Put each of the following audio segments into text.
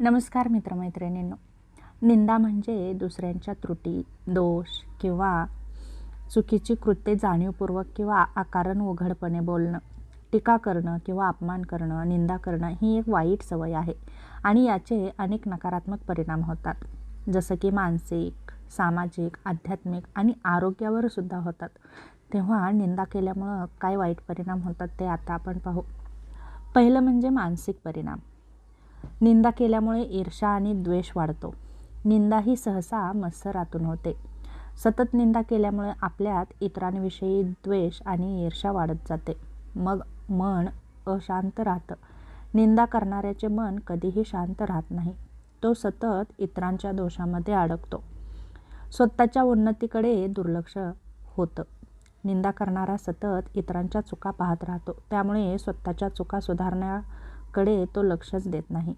नमस्कार मित्रमैत्रिणींनो. निंदा म्हणजे दुसऱ्यांच्या त्रुटी दोष किंवा चुकीची कृत्ये जाणीवपूर्वक किंवा आकारण उघडपणे बोलणं टीका करणं किंवा अपमान करणं निंदा करणं ही एक वाईट सवय आहे आणि याचे अनेक नकारात्मक परिणाम होतात. जसं की मानसिक सामाजिक आध्यात्मिक आणि आरोग्यावर सुद्धा होतात. तेव्हा निंदा केल्यामुळं काय वाईट परिणाम होतात ते आता आपण पाहू. पहिलं म्हणजे मानसिक परिणाम. निंदा केल्यामुळे ईर्षा आणि द्वेष वाढतो. निंदा ही सहसा मत्सरातून होते. सतत निंदा केल्यामुळे आपल्यात इतरांविषयी द्वेष आणि ईर्षा वाढत जाते. मग मन अशांत राहतं. निंदा करणाऱ्याचे मन कधीही शांत राहत नाही. तो सतत इतरांच्या दोषामध्ये अडकतो. स्वतःच्या उन्नतीकडे दुर्लक्ष होतं. निंदा करणारा सतत इतरांच्या चुका पाहत राहतो. त्यामुळे स्वतःच्या चुका सुधारण्या कडे तो लक्षच देत नाही.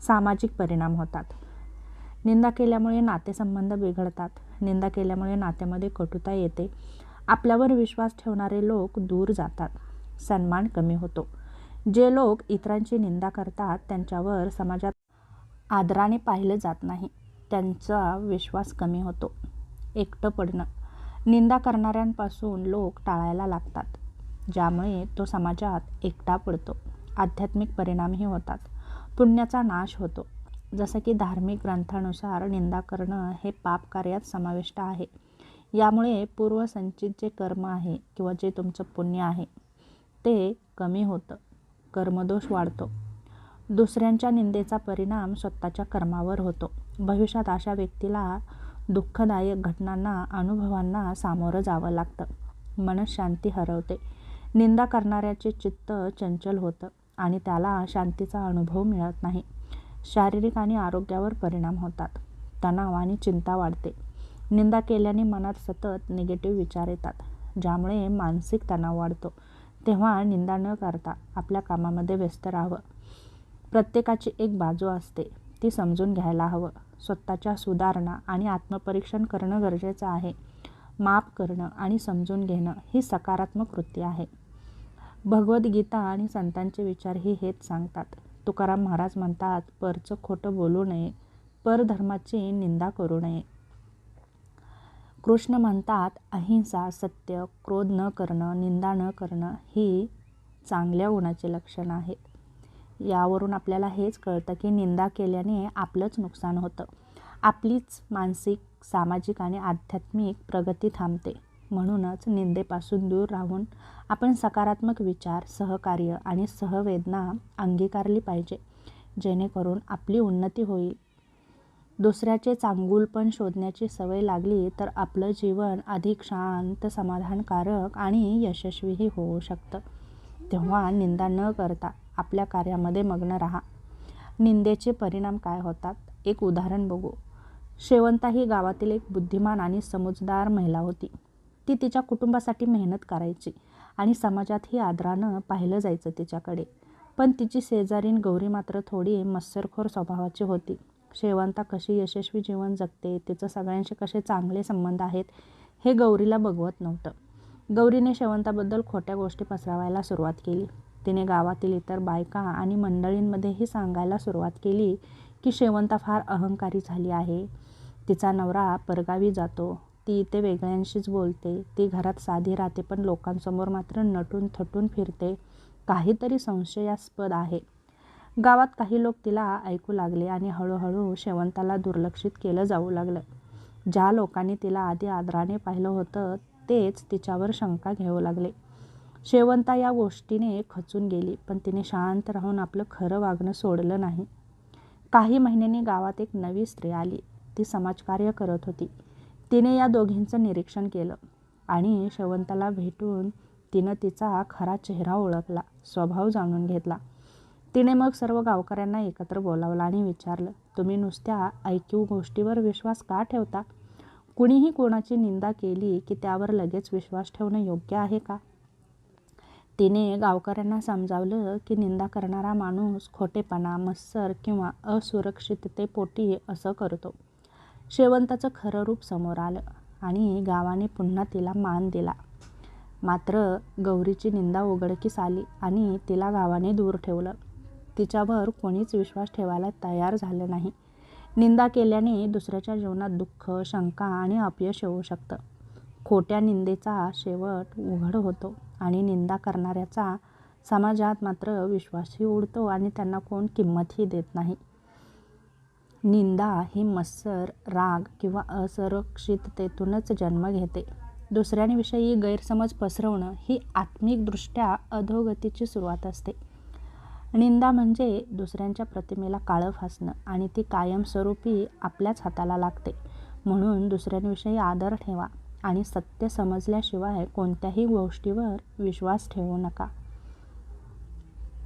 सामाजिक परिणाम होतात. निंदा केल्यामुळे नातेसंबंध बिघडतात. निंदा केल्यामुळे नात्यामध्ये कटुता येते. आपल्यावर विश्वास ठेवणारे लोक दूर जातात. सन्मान कमी होतो. जे लोक इतरांची निंदा करतात त्यांच्यावर समाजात आदराने पाहिलं जात नाही त्यांचा विश्वास कमी होतो. एकटं पडणं. निंदा करणाऱ्यांपासून लोक टाळायला लागतात ज्यामुळे तो समाजात एकटा पडतो. आध्यात्मिक परिणामही होतात. पुण्याचा नाश होतो. जसं की धार्मिक ग्रंथानुसार निंदा करणं हे पाप कार्यात समाविष्ट आहे. यामुळे पूर्वसंचित जे कर्म आहे किंवा जे तुमचं पुण्य आहे ते कमी होतं. कर्मदोष वाढतो. दुसऱ्यांच्या निंदेचा परिणाम स्वतःच्या कर्मावर होतो. भविष्यात अशा व्यक्तीला दुःखदायक घटनांना अनुभवांना सामोरं जावं लागतं. मनशांती हरवते. निंदा करणाऱ्याचे चित्त चंचल होतं. आणि त्याला शांतीचा अनुभव मिळत नाही. शारीरिक आणि आरोग्यावर परिणाम होतात. तणाव आणि चिंता वाढते. निंदा केल्याने मनात सतत निगेटिव्ह विचार येतात ज्यामुळे मानसिक तणाव वाढतो. तेव्हा निंदा न करता आपल्या कामामध्ये व्यस्त राहावं. प्रत्येकाची एक बाजू असते ती समजून घ्यायला हवं. स्वतःच्या सुधारणा आणि आत्मपरीक्षण करणं गरजेचं आहे. माफ करणं आणि समजून घेणं ही सकारात्मक वृत्ती आहे. भगवद्गीता आणि संतांचे विचार हे हेच सांगतात. तुकाराम महाराज म्हणतात परचं खोटं बोलू नये परधर्माची निंदा करू नये. कृष्ण म्हणतात अहिंसा सत्य क्रोध न करणं निंदा न करणं ही चांगल्या गुणाचे लक्षण आहेत यावरून आपल्याला हेच कळतं की निंदा केल्याने आपलंच नुकसान होतं. आपलीच मानसिक सामाजिक आणि आध्यात्मिक प्रगती थांबते. म्हणूनच निंदेपासून दूर राहून आपण सकारात्मक विचार सहकार्य आणि सहवेदना अंगीकारली पाहिजे. जेणेकरून आपली उन्नती होईल. दुसऱ्याचे चांगुलपण शोधण्याची सवय लागली तर आपलं जीवन अधिक शांत समाधानकारक आणि यशस्वीही होऊ शकतं. तेव्हा निंदा न करता आपल्या कार्यामध्ये मग्न राहा. निंदेचे परिणाम काय होतात? एक उदाहरण बघू. शेवंता ही गावातील एक बुद्धिमान आणि समजदार महिला होती. ती तिच्या कुटुंबासाठी मेहनत करायची आणि समाजातही आदरानं पाहिलं जायचं तिच्याकडे. पण तिची शेजारीन गौरी मात्र थोडी मत्सरखोर स्वभावाची होती. शेवंता कशी यशस्वी जीवन जगते तिचं सगळ्यांशी कसे चांगले संबंध आहेत हे गौरीला बघवत नव्हतं. गौरीने शेवंताबद्दल खोट्या गोष्टी पसरवायला सुरुवात केली. तिने गावातील इतर बायका आणि मंडळींमध्येही सांगायला सुरुवात केली की शेवंता फार अहंकारी झाली आहे. तिचा नवरा परगावी जातो. ती इथे वेगळ्यांशीच बोलते. ती घरात साधी राहते पण लोकांसमोर मात्र नटून थटून फिरते. काहीतरी संशयास्पद आहे. गावात काही लोक तिला ऐकू लागले आणि हळूहळू शेवंताला दुर्लक्षित केलं जाऊ लागलं. ज्या लोकांनी तिला आधी आदराने पाहिलं होतं तेच तिच्यावर शंका घेऊ लागले. शेवंता या गोष्टीने खचून गेली पण तिने शांत राहून आपलं खरं वागणं सोडलं नाही. काही महिन्यांनी गावात एक नवी स्त्री आली. ती समाजकार्य करत होती. तिने या दोघींचं निरीक्षण केलं आणि शेवंताला भेटून तिनं तिचा खरा चेहरा ओळखला स्वभाव जाणून घेतला. तिने मग सर्व गावकऱ्यांना एकत्र बोलावलं आणि विचारलं तुम्ही नुसत्या ऐकीव गोष्टीवर विश्वास का ठेवता? कुणीही कोणाची निंदा केली की त्यावर लगेच विश्वास ठेवणं योग्य आहे का? तिने गावकऱ्यांना समजावलं की निंदा करणारा माणूस खोटेपणा मत्सर किंवा असुरक्षिततेपोटी असं करतो. शेवंताचं खरं रूप समोर आलं आणि गावाने पुन्हा तिला मान दिला. मात्र गौरीची निंदा उघडकीस आली आणि तिला गावाने दूर ठेवलं. तिच्यावर कोणीच विश्वास ठेवायला तयार झालं नाही. निंदा केल्याने दुसऱ्याच्या जीवनात दुःख शंका आणि अपयश येऊ शकतं. खोट्या निंदेचा शेवट उघड होतो आणि निंदा करणाऱ्याचा समाजात मात्र विश्वासही उडतो आणि त्यांना कोण किंमतही देत नाही. निंदा ही मत्सर राग किंवा असुरक्षिततेतूनच जन्म घेते. दुसऱ्यांविषयी गैरसमज पसरवणं ही आत्मिकदृष्ट्या अधोगतीची सुरुवात असते. निंदा म्हणजे दुसऱ्यांच्या प्रतिमेला काळं फासणं आणि ती कायमस्वरूपी आपल्याच हाताला लागते. म्हणून दुसऱ्यांविषयी आदर ठेवा आणि सत्य समजल्याशिवाय कोणत्याही गोष्टीवर विश्वास ठेवू नका.